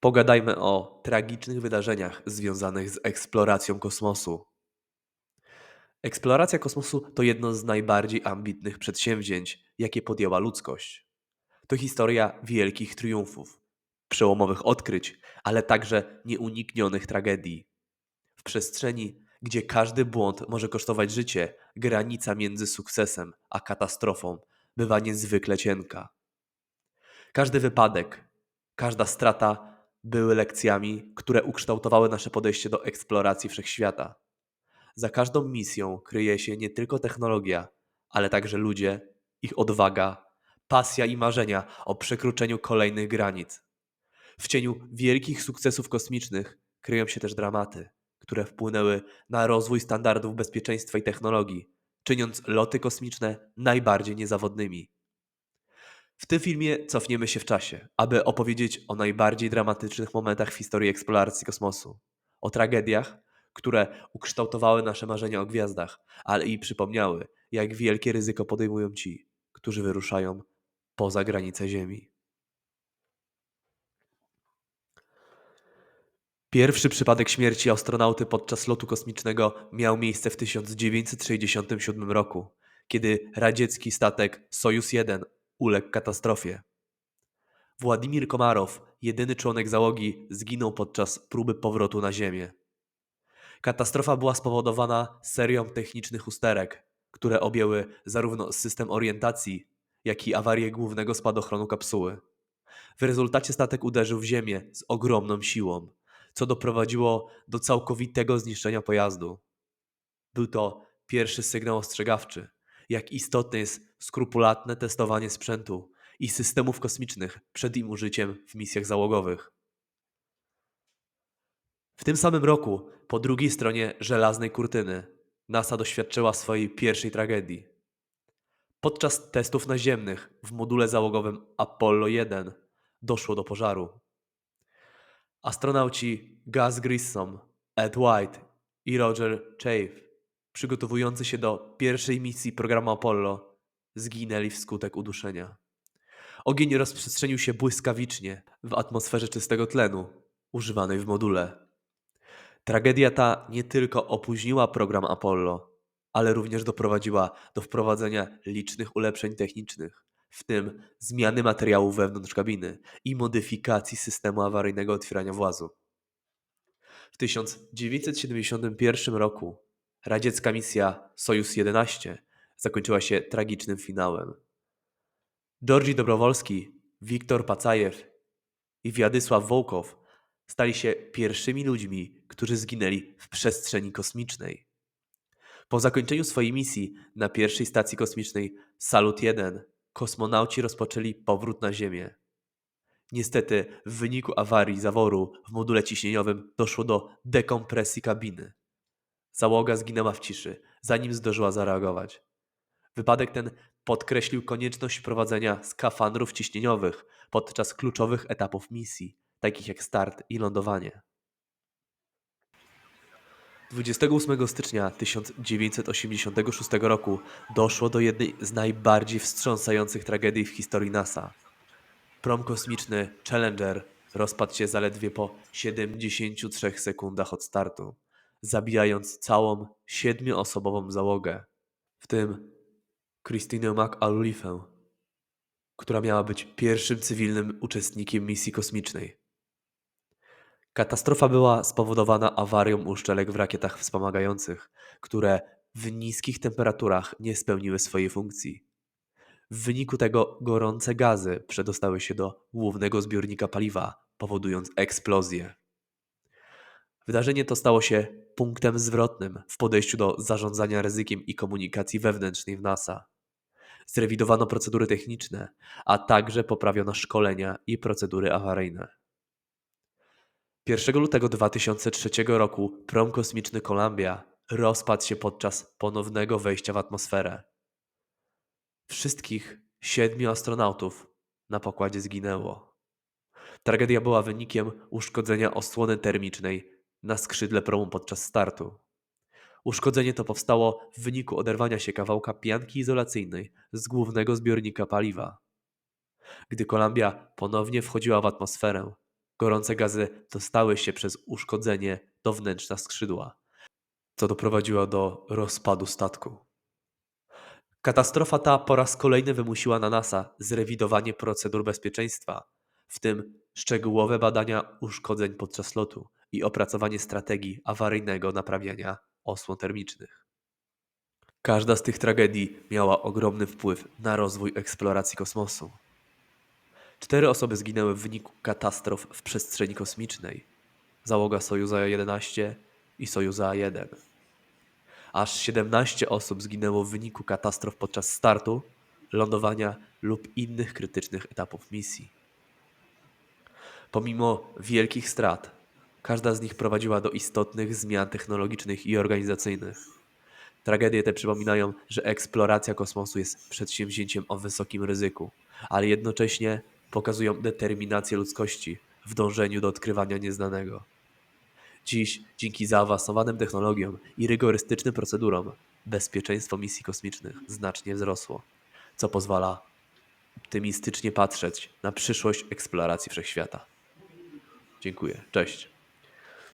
Pogadajmy o tragicznych wydarzeniach związanych z eksploracją kosmosu. Eksploracja kosmosu to jedno z najbardziej ambitnych przedsięwzięć, jakie podjęła ludzkość. To historia wielkich triumfów, przełomowych odkryć, ale także nieuniknionych tragedii. W przestrzeni, gdzie każdy błąd może kosztować życie, granica między sukcesem a katastrofą bywa niezwykle cienka. Każdy wypadek, każda strata były lekcjami, które ukształtowały nasze podejście do eksploracji wszechświata. Za każdą misją kryje się nie tylko technologia, ale także ludzie, ich odwaga, pasja i marzenia o przekroczeniu kolejnych granic. W cieniu wielkich sukcesów kosmicznych kryją się też dramaty, które wpłynęły na rozwój standardów bezpieczeństwa i technologii, czyniąc loty kosmiczne najbardziej niezawodnymi. W tym filmie cofniemy się w czasie, aby opowiedzieć o najbardziej dramatycznych momentach w historii eksploracji kosmosu, o tragediach, które ukształtowały nasze marzenia o gwiazdach, ale i przypomniały, jak wielkie ryzyko podejmują ci, którzy wyruszają poza granice Ziemi. Pierwszy przypadek śmierci astronauty podczas lotu kosmicznego miał miejsce w 1967 roku, kiedy radziecki statek Sojus 1 uległ katastrofie. Władimir Komarow, jedyny członek załogi, zginął podczas próby powrotu na Ziemię. Katastrofa była spowodowana serią technicznych usterek, które objęły zarówno system orientacji, jak i awarię głównego spadochronu kapsuły. W rezultacie statek uderzył w Ziemię z ogromną siłą, co doprowadziło do całkowitego zniszczenia pojazdu. Był to pierwszy sygnał ostrzegawczy, jak istotne jest skrupulatne testowanie sprzętu i systemów kosmicznych przed im użyciem w misjach załogowych. W tym samym roku, po drugiej stronie żelaznej kurtyny, NASA doświadczyła swojej pierwszej tragedii. Podczas testów naziemnych w module załogowym Apollo 1 doszło do pożaru. Astronauci Gus Grissom, Ed White i Roger Chafe, przygotowujący się do pierwszej misji programu Apollo, zginęli wskutek uduszenia. Ogień rozprzestrzenił się błyskawicznie w atmosferze czystego tlenu używanej w module. Tragedia ta nie tylko opóźniła program Apollo, ale również doprowadziła do wprowadzenia licznych ulepszeń technicznych, w tym zmiany materiałów wewnątrz kabiny i modyfikacji systemu awaryjnego otwierania włazu. W 1971 roku radziecka misja Sojus 11 zakończyła się tragicznym finałem. Georgi Dobrowolski, Wiktor Pacajew i Władysław Wołkow stali się pierwszymi ludźmi, którzy zginęli w przestrzeni kosmicznej. Po zakończeniu swojej misji na pierwszej stacji kosmicznej Salut 1 kosmonauci rozpoczęli powrót na Ziemię. Niestety, w wyniku awarii zaworu w module ciśnieniowym doszło do dekompresji kabiny. Załoga zginęła w ciszy, zanim zdążyła zareagować. Wypadek ten podkreślił konieczność prowadzenia skafandrów ciśnieniowych podczas kluczowych etapów misji, takich jak start i lądowanie. 28 stycznia 1986 roku doszło do jednej z najbardziej wstrząsających tragedii w historii NASA. Prom kosmiczny Challenger rozpadł się zaledwie po 73 sekundach od startu, zabijając całą siedmioosobową załogę, w tym Christinę McAuliffe, która miała być pierwszym cywilnym uczestnikiem misji kosmicznej. Katastrofa była spowodowana awarią uszczelek w rakietach wspomagających, które w niskich temperaturach nie spełniły swojej funkcji. W wyniku tego gorące gazy przedostały się do głównego zbiornika paliwa, powodując eksplozję. Wydarzenie to stało się punktem zwrotnym w podejściu do zarządzania ryzykiem i komunikacji wewnętrznej w NASA. Zrewidowano procedury techniczne, a także poprawiono szkolenia i procedury awaryjne. 1 lutego 2003 roku prom kosmiczny Columbia rozpadł się podczas ponownego wejścia w atmosferę. Wszystkich siedmiu astronautów na pokładzie zginęło. Tragedia była wynikiem uszkodzenia osłony termicznej na skrzydle promu podczas startu. Uszkodzenie to powstało w wyniku oderwania się kawałka pianki izolacyjnej z głównego zbiornika paliwa. Gdy Columbia ponownie wchodziła w atmosferę, Gorące gazy dostały się przez uszkodzenie do wnętrza skrzydła, co doprowadziło do rozpadu statku. Katastrofa ta po raz kolejny wymusiła na NASA zrewidowanie procedur bezpieczeństwa, w tym szczegółowe badania uszkodzeń podczas lotu i opracowanie strategii awaryjnego naprawiania osłon termicznych. Każda z tych tragedii miała ogromny wpływ na rozwój eksploracji kosmosu. Cztery osoby zginęły w wyniku katastrof w przestrzeni kosmicznej. Załoga Sojuza 11 i Sojuza 1. Aż 17 osób zginęło w wyniku katastrof podczas startu, lądowania lub innych krytycznych etapów misji. Pomimo wielkich strat, każda z nich prowadziła do istotnych zmian technologicznych i organizacyjnych. Tragedie te przypominają, że eksploracja kosmosu jest przedsięwzięciem o wysokim ryzyku, ale jednocześnie pokazują determinację ludzkości w dążeniu do odkrywania nieznanego. Dziś, dzięki zaawansowanym technologiom i rygorystycznym procedurom, bezpieczeństwo misji kosmicznych znacznie wzrosło, co pozwala optymistycznie patrzeć na przyszłość eksploracji wszechświata. Dziękuję. Cześć.